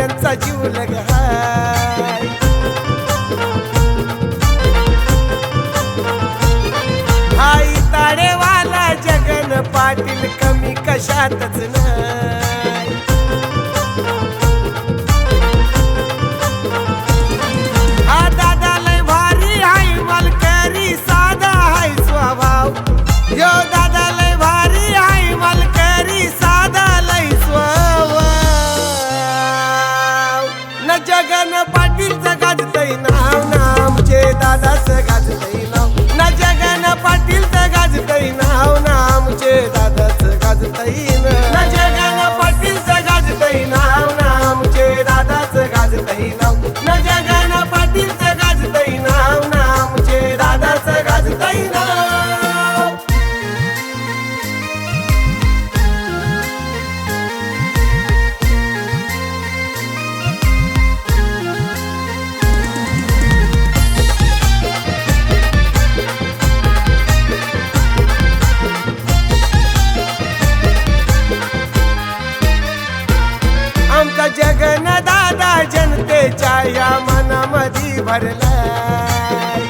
शेतकऱ्यांचा जीव लग हाय. ताडेवाला जगन पाटील कमी कशातच नाही. हा दादा लय भारी हाय मलकरी साधा हाय स्वभाव. यो वारलाय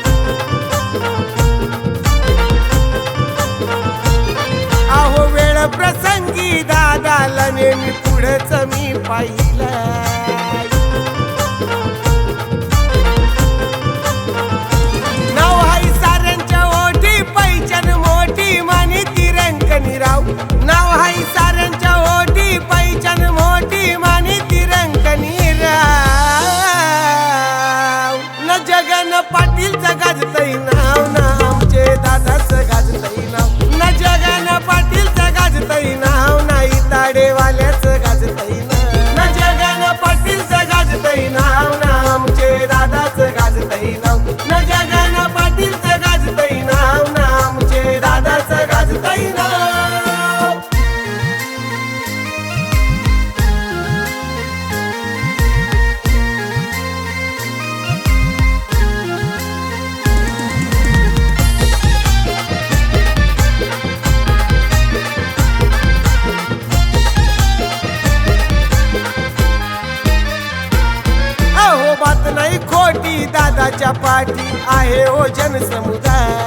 आहो वेळ प्रसंगी दादा लने मी पुढच मी पाहिलं दादाच्या पाठी आहे हो जनसमुदाय.